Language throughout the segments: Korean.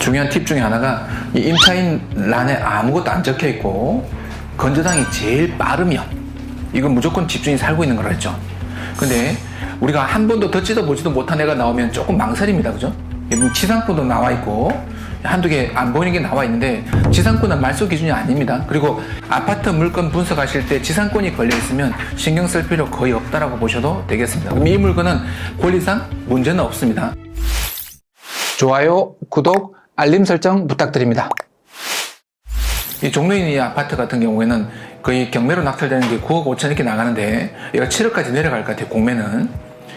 중요한 팁 중에 하나가 이 임차인 란에 아무것도 안 적혀 있고 건조당이 제일 빠르면 이건 무조건 집주인이 살고 있는 거라 했죠. 근데 우리가 한 번도 듣지도 보지도 못한 애가 나오면 조금 망설입니다. 그죠? 지상권도 나와 있고 한두 개 안 보이는 게 나와 있는데 지상권은 말소 기준이 아닙니다. 그리고 아파트 물건 분석하실 때 지상권이 걸려 있으면 신경 쓸 필요 거의 없다라고 보셔도 되겠습니다. 그럼 이 물건은 권리상 문제는 없습니다. 좋아요, 구독, 알림 설정 부탁드립니다. 이 종로인 이 아파트 같은 경우에는 거의 경매로 낙찰되는 게 9억 5천 이렇게 나가는데 얘가 7억까지 내려갈 것 같아요 공매는.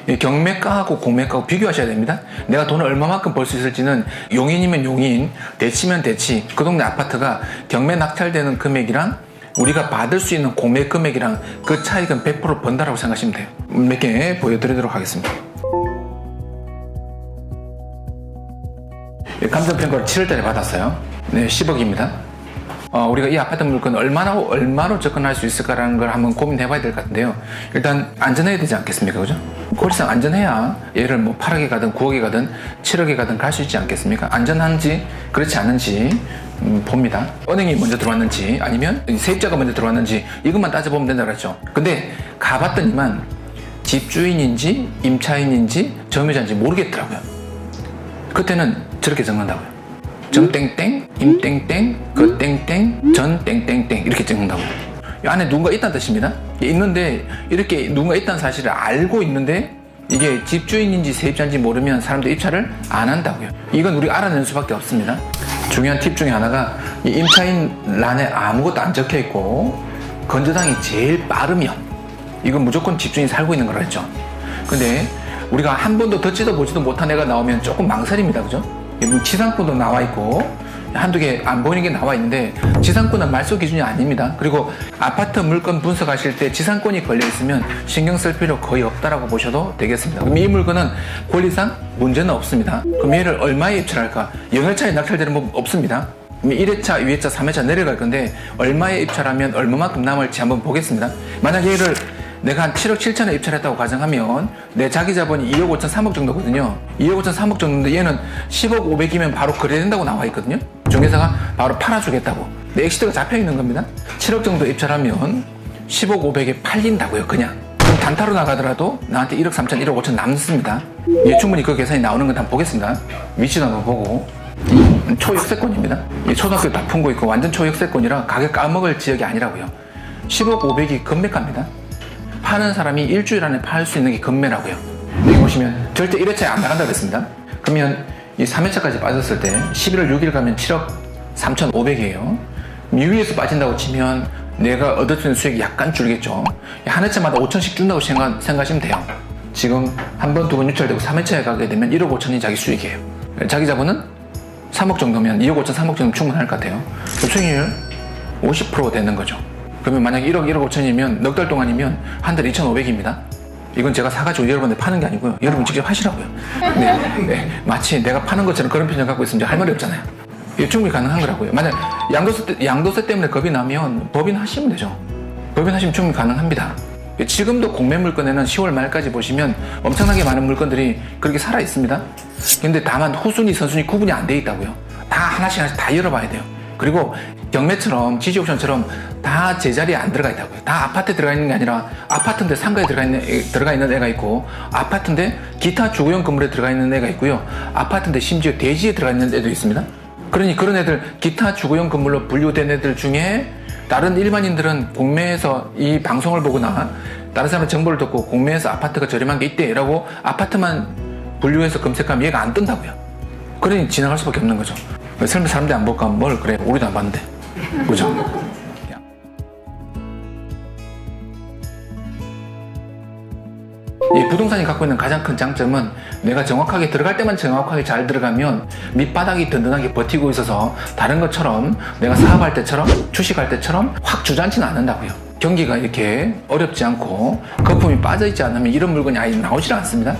이 경매가하고 공매가하고 비교하셔야 됩니다. 내가 돈을 얼마만큼 벌 수 있을지는 용인이면 용인 대치면 대치. 그 동네 아파트가 경매 낙찰되는 금액이랑 우리가 받을 수 있는 공매 금액이랑 그 차익은 100% 번다라고 생각하시면 돼요. 몇 개 보여드리도록 하겠습니다 감정평가를 7월달에 받았어요. 네, 10억입니다. 어, 우리가 이 아파트 물건 얼마나 얼마로 접근할 수 있을까라는 걸 한번 고민해봐야 될 것 같은데요. 일단 안전해야 되지 않겠습니까, 그죠? 고리상 안전해야 얘를 뭐 8억에 가든 9억에 가든 7억에 가든 갈 수 있지 않겠습니까? 안전한지 그렇지 않은지 음, 봅니다. 은행이 먼저 들어왔는지 아니면 세입자가 먼저 들어왔는지 이것만 따져보면 된다 그랬죠. 근데 가봤더니만 집주인인지 임차인인지 점유자인지 모르겠더라고요. 그때는 저렇게 적는다고요. 정땡땡, 임땡땡, 그땡땡, 전땡땡땡 이렇게 적는다고요. 이 안에 누군가 있다는 뜻입니다. 있는데 이렇게 누군가 있다는 사실을 알고 있는데 이게 집주인인지 세입자인지 모르면 사람들 입찰을 안 한다고요. 이건 우리가 알아내는 수밖에 없습니다. 중요한 팁 중에 하나가 이 임차인 란에 아무것도 안 적혀 있고 건조당이 제일 빠르면 이건 무조건 집주인이 살고 있는 거라 했죠. 근데 우리가 한 번도 듣지도 보지도 못한 애가 나오면 조금 망설입니다. 그죠? 여기 지상권도 나와 있고 한두 개 안 보이는 게 나와 있는데 지상권은 말소 기준이 아닙니다. 그리고 아파트 물건 분석하실 때 지상권이 걸려 있으면 신경 쓸 필요 거의 없다라고 보셔도 되겠습니다. 그럼 이 물건은 권리상 문제는 없습니다. 그럼 얘를 얼마에 입찰할까? 영열차에 낙찰되는 법 없습니다. 1회차, 2회차, 3회차 내려갈 건데 얼마에 입찰하면 얼마만큼 남을지 한번 보겠습니다. 만약 얘를 내가 한 7억 7천에 입찰했다고 가정하면 내 자기 자본이 2억 5천 3억 정도거든요. 2억 5천 3억 정도인데 얘는 10억 500이면 바로 거래된다고 나와 있거든요. 중개사가 바로 팔아주겠다고. 내 엑시트가 잡혀 있는 겁니다. 7억 정도 입찰하면 10억 500에 팔린다고요, 그냥. 그럼 단타로 나가더라도 나한테 1억 3천, 1억 5천 남습니다. 예, 충분히 그 계산이 나오는 건 한번 보겠습니다. 위치도 한번 보고. 이 초역세권입니다. 이 초등학교 다 품고 있고 완전 초역세권이라 가격 까먹을 지역이 아니라고요. 10억 500이 금매가입니다. 파는 사람이 일주일 안에 팔 수 있는 게 금매라고요. 여기 보시면 절대 1회차에 안 나간다고 했습니다. 그러면 이 3회차까지 빠졌을 때 11월 6일 가면 7억 3,500이에요. 미위에서 빠진다고 치면 내가 얻을 수 있는 수익이 약간 줄겠죠. 한 회차마다 5천씩 준다고 생각, 생각하시면 돼요. 지금 한 번, 두 번 유찰되고 3회차에 가게 되면 1억 5천이 자기 수익이에요. 자기 자본은 3억 정도면 2억 5천, 3억 정도 충분할 것 같아요. 그 수익률 50% 되는 거죠. 그러면 만약 1억, 1억 5천이면 넉 달 동안이면 한 달 2,500입니다. 이건 제가 사가지고 여러분들 파는 게 아니고요. 여러분 직접 하시라고요. 네, 네. 마치 내가 파는 것처럼 그런 표정 갖고 있으면 할 말이 없잖아요. 이게 충분히 가능한 거라고요. 만약 양도세, 때- 양도세 때문에 겁이 나면 법인 하시면 되죠. 법인 하시면 충분히 가능합니다. 지금도 공매 물건에는 10월 말까지 보시면 엄청나게 많은 물건들이 그렇게 살아 있습니다. 근데 다만 후순위, 선순위 구분이 안 돼 있다고요. 다 하나씩 하나씩 다 열어봐야 돼요. 그리고 경매처럼 지지옵션처럼 다 제자리에 안 들어가 있다고요. 다 아파트에 들어가 있는 게 아니라 아파트인데 상가에 들어가 있는, 애- 들어가 있는 애가 있고 아파트인데 기타 주거용 건물에 들어가 있는 애가 있고요. 아파트인데 심지어 대지에 들어가 있는 애도 있습니다. 그러니 그런 애들 기타 주거용 건물로 분류된 애들 중에 다른 일반인들은 공매에서 이 방송을 보거나 다른 사람의 정보를 듣고 공매에서 아파트가 저렴한 게 있대라고 아파트만 분류해서 검색하면 얘가 안 뜬다고요. 그러니 지나갈 수밖에 없는 거죠. 설마 사람들이 안 볼까? 뭘 그래? 우리도 안 봤는데. 그죠? 이 부동산이 갖고 있는 가장 큰 장점은 내가 정확하게 들어갈 때만 정확하게 잘 들어가면 밑바닥이 든든하게 버티고 있어서 다른 것처럼 내가 사업할 때처럼 주식할 때처럼 확 주저앉지는 않는다고요. 경기가 이렇게 어렵지 않고 거품이 빠져 있지 않으면 이런 물건이 아예 나오질 않습니다.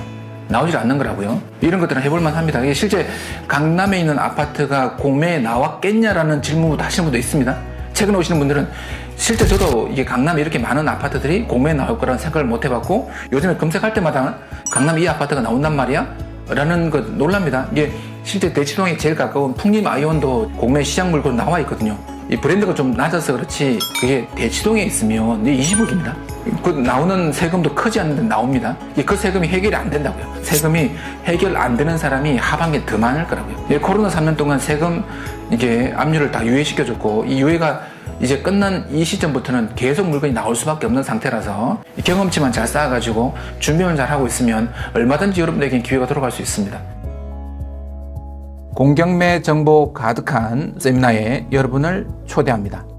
나오질 않는 거라고요. 이런 것들은 해볼만 합니다. 이게 실제 강남에 있는 아파트가 공매에 나왔겠냐라는 질문도 하시는 분도 있습니다. 최근에 오시는 분들은 실제 저도 이게 강남에 이렇게 많은 아파트들이 공매에 나올 거라는 생각을 못 해봤고 요즘에 검색할 때마다 강남에 이 아파트가 나온단 말이야? 라는 거 놀랍니다. 이게 실제 대치동에 제일 가까운 풍림 아이온도 공매 시장 물건 나와 있거든요. 이 브랜드가 좀 낮아서 그렇지 그게 대치동에 있으면 20억입니다. 그 나오는 세금도 크지 않는데 나옵니다. 이그 세금이 해결이 안 된다고요. 세금이 해결 안 되는 사람이 하반기에 더 많을 거라고요. 이 코로나 3년 동안 세금 이게 압류를 다 유예시켜줬고 이 유예가 이제 끝난 이 시점부터는 계속 물건이 나올 수밖에 없는 상태라서 이 경험치만 잘 쌓아가지고 준비만 잘 하고 있으면 얼마든지 여러분에게 기회가 돌아갈 수 있습니다. 공경매 정보 가득한 세미나에 여러분을 초대합니다.